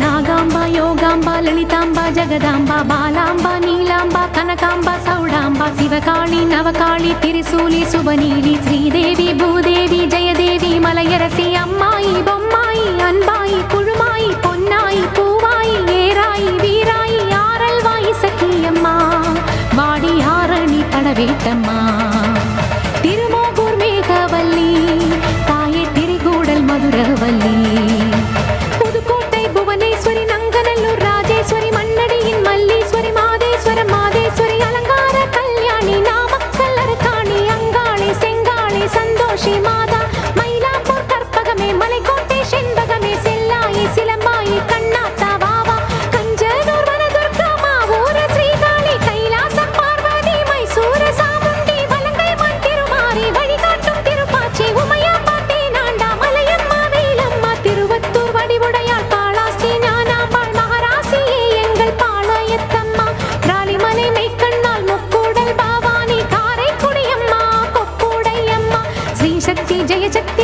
நாகாம்பா யோகாம்பா லலிதாம்பா ஜெகதாம்பா பாலாம்பா நீலாம்பா கனகாம்பா சௌடாம்பா சிவகாளி நவகாளி திரிசூலி சுபநீலி ஸ்ரீதேவி பூதேவி ஜெயதேவி மலையரசி அம்மாயி பொம்மாயி அன்பாயி குழுமாயி பொன்னாயி பூவாயி ஏராயி வீராயி ஆரல்வாயி சக்கியம்மா வாடி Arani Padavettamma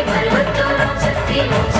activo, el retorno.